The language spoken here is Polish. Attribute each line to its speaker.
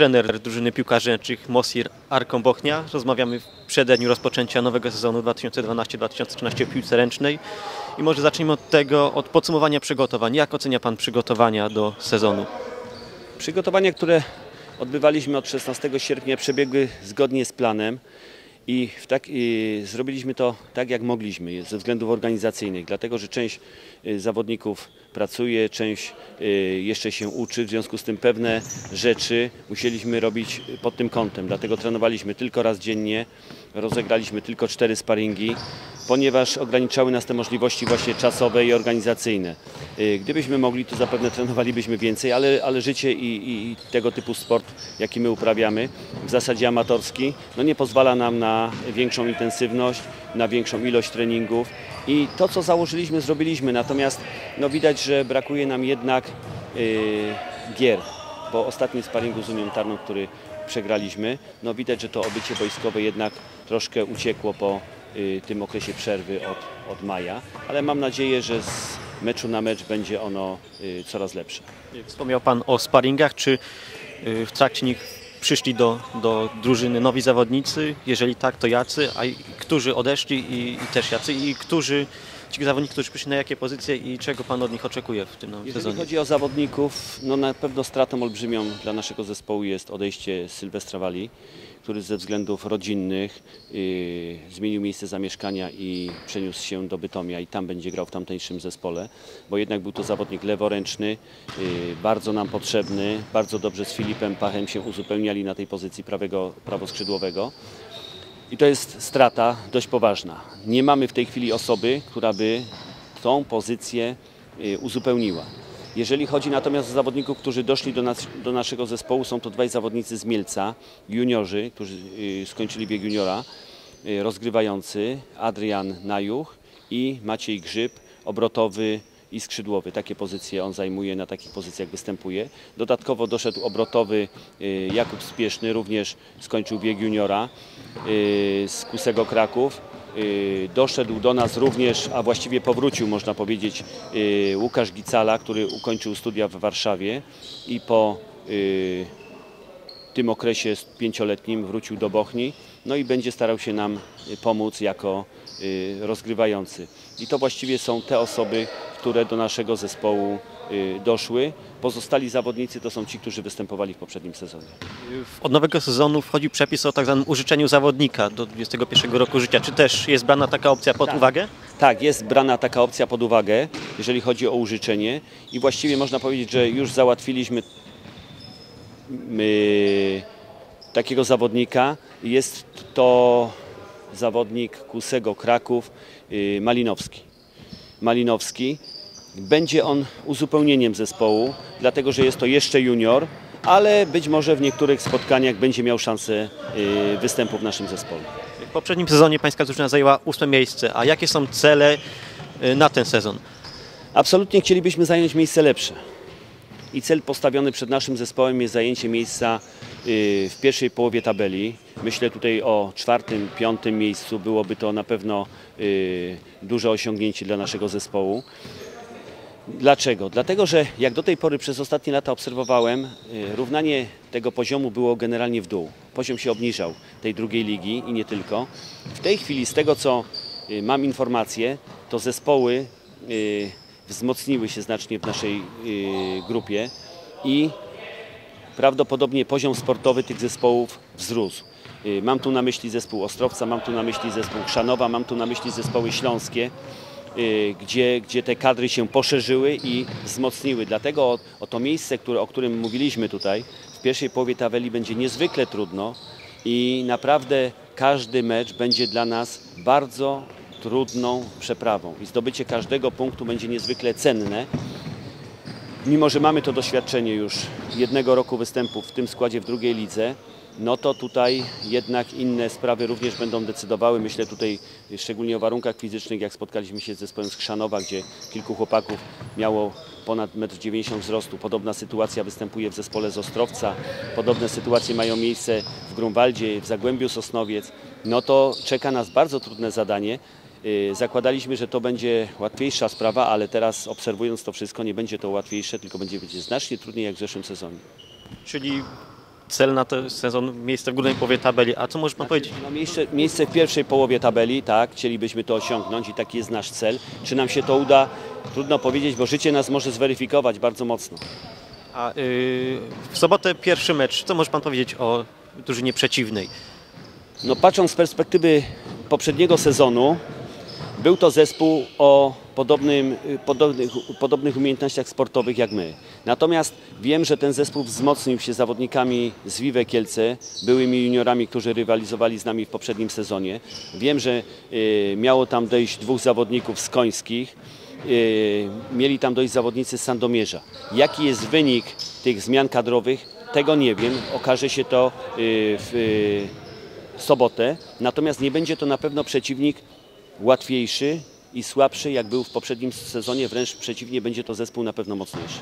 Speaker 1: trener drużyny piłkarzy ręcznych Mosir Arkombochnia. Rozmawiamy w przededniu rozpoczęcia nowego sezonu 2012-2013 w piłce ręcznej. I może zacznijmy od tego, od podsumowania przygotowań. Jak ocenia Pan przygotowania do sezonu?
Speaker 2: Przygotowania, które odbywaliśmy od 16 sierpnia przebiegły zgodnie z planem i, tak, i zrobiliśmy to tak jak mogliśmy ze względów organizacyjnych, dlatego że część y, zawodników pracuje, część y, jeszcze się uczy, w związku z tym pewne rzeczy musieliśmy robić pod tym kątem, dlatego trenowaliśmy tylko raz dziennie, rozegraliśmy tylko cztery sparingi, ponieważ ograniczały nas te możliwości właśnie czasowe i organizacyjne. Y, Gdybyśmy mogli, to zapewne trenowalibyśmy więcej, ale, ale życie i, i tego typu sport, jaki my uprawiamy, w zasadzie amatorski, no nie pozwala nam na większą intensywność, na większą ilość treningów i to, co założyliśmy, zrobiliśmy. Natomiast no, widać, że brakuje nam jednak yy, gier. Po ostatnim sparingu z Unią Tarną, który przegraliśmy, no widać, że to obycie wojskowe jednak troszkę uciekło po y, tym okresie przerwy od, od maja, ale mam nadzieję, że z meczu na mecz będzie ono y, coraz lepsze.
Speaker 1: Wspomniał Pan o sparingach. Czy y, w trakcie nich przyszli do, do drużyny nowi zawodnicy? Jeżeli tak, to jacy? A którzy odeszli i, i też jacy? I którzy, ci zawodnicy, którzy przyszli na jakie pozycje i czego Pan od nich oczekuje w tym nowym
Speaker 2: Jeżeli
Speaker 1: sezonie?
Speaker 2: chodzi o zawodników, no na pewno stratą olbrzymią dla naszego zespołu jest odejście Sylwestra Wali, który ze względów rodzinnych yy, zmienił miejsce zamieszkania i przeniósł się do Bytomia i tam będzie grał w tamtejszym zespole, bo jednak był to zawodnik leworęczny, yy, bardzo nam potrzebny, bardzo dobrze z Filipem Pachem się uzupełniali na tej pozycji prawego, prawoskrzydłowego. I to jest strata dość poważna. Nie mamy w tej chwili osoby, która by tą pozycję y, uzupełniła. Jeżeli chodzi natomiast o zawodników, którzy doszli do, nas, do naszego zespołu, są to dwaj zawodnicy z Mielca, juniorzy, którzy y, skończyli bieg juniora, y, rozgrywający Adrian Najuch i Maciej Grzyb, obrotowy i skrzydłowy. Takie pozycje on zajmuje, na takich pozycjach występuje. Dodatkowo doszedł obrotowy y, Jakub Spieszny, również skończył bieg juniora y, z Kusego Kraków. Y, Doszedł do nas również, a właściwie powrócił, można powiedzieć, Łukasz Gicala, który ukończył studia w Warszawie i po tym okresie pięcioletnim wrócił do Bochni, no i będzie starał się nam pomóc jako rozgrywający. I to właściwie są te osoby, które do naszego zespołu y, doszły. Pozostali zawodnicy to są ci, którzy występowali w poprzednim sezonie.
Speaker 1: Od nowego sezonu wchodzi przepis o tak zwanym użyczeniu zawodnika do 21 roku życia. Czy też jest brana taka opcja pod
Speaker 2: Tak.
Speaker 1: uwagę?
Speaker 2: Tak, jest brana taka opcja pod uwagę, jeżeli chodzi o użyczenie i właściwie można powiedzieć, że już załatwiliśmy my, takiego zawodnika. Jest to zawodnik Kusego Kraków, y, Malinowski. Malinowski. Będzie on uzupełnieniem zespołu, dlatego że jest to jeszcze junior, ale być może w niektórych spotkaniach będzie miał szansę y, występu w naszym zespole.
Speaker 1: W poprzednim sezonie pańska drużyna zajęła ósme miejsce. A jakie są cele y, na ten sezon?
Speaker 2: Absolutnie chcielibyśmy zająć miejsce lepsze. I cel postawiony przed naszym zespołem jest zajęcie miejsca y, w pierwszej połowie tabeli. Myślę tutaj o czwartym, piątym miejscu. Byłoby to na pewno duże osiągnięcie dla naszego zespołu. Dlaczego? Dlatego, że jak do tej pory przez ostatnie lata obserwowałem, y, równanie tego poziomu było generalnie w dół. Poziom się obniżał tej drugiej ligi i nie tylko. W tej chwili, z tego co y, mam informacje, to zespoły y, wzmocniły się znacznie w naszej grupie i prawdopodobnie poziom sportowy tych zespołów wzrósł. Mam tu na myśli zespół Ostrowca, mam tu na myśli zespół Chrzanowa, mam tu na myśli zespoły śląskie, gdzie, gdzie te kadry się poszerzyły i wzmocniły. Dlatego o, o to miejsce, które, o którym mówiliśmy tutaj, w pierwszej połowie tabeli będzie niezwykle trudno i naprawdę każdy mecz będzie dla nas bardzo trudną przeprawą i zdobycie każdego punktu będzie niezwykle cenne. Mimo, że mamy to doświadczenie już jednego roku występu w tym składzie w drugiej lidze, no to tutaj jednak inne sprawy również będą decydowały. Myślę tutaj szczególnie o warunkach fizycznych, jak spotkaliśmy się z zespołem z Krzanowa, gdzie kilku chłopaków miało ponad 1,90 m wzrostu. Podobna sytuacja występuje w zespole z Ostrowca. Podobne sytuacje mają miejsce w Grunwaldzie, w Zagłębiu Sosnowiec. No to czeka nas bardzo trudne zadanie. Y, Zakładaliśmy, że to będzie łatwiejsza sprawa, ale teraz obserwując to wszystko nie będzie to łatwiejsze, tylko będzie, będzie znacznie trudniej jak w zeszłym sezonie.
Speaker 1: Czyli cel na ten sezon, miejsce w górnej połowie tabeli, a co może pan powiedzieć?
Speaker 2: No, miejsce, miejsce w pierwszej połowie tabeli, tak, chcielibyśmy to osiągnąć i taki jest nasz cel. Czy nam się to uda? Trudno powiedzieć, bo życie nas może zweryfikować bardzo mocno.
Speaker 1: A y, w sobotę pierwszy mecz, co może pan powiedzieć o drużynie przeciwnej?
Speaker 2: No, patrząc z perspektywy poprzedniego sezonu, był to zespół o podobnym, y, podobnych, podobnych umiejętnościach sportowych jak my. Natomiast wiem, że ten zespół wzmocnił się zawodnikami z Vive Kielce, byłymi juniorami, którzy rywalizowali z nami w poprzednim sezonie. Wiem, że y, miało tam dojść dwóch zawodników z Końskich. Y, mieli tam dojść zawodnicy z Sandomierza. Jaki jest wynik tych zmian kadrowych, tego nie wiem. Okaże się to w sobotę. Natomiast nie będzie to na pewno przeciwnik łatwiejszy i słabszy, jak był w poprzednim sezonie. Wręcz przeciwnie, będzie to zespół na pewno mocniejszy.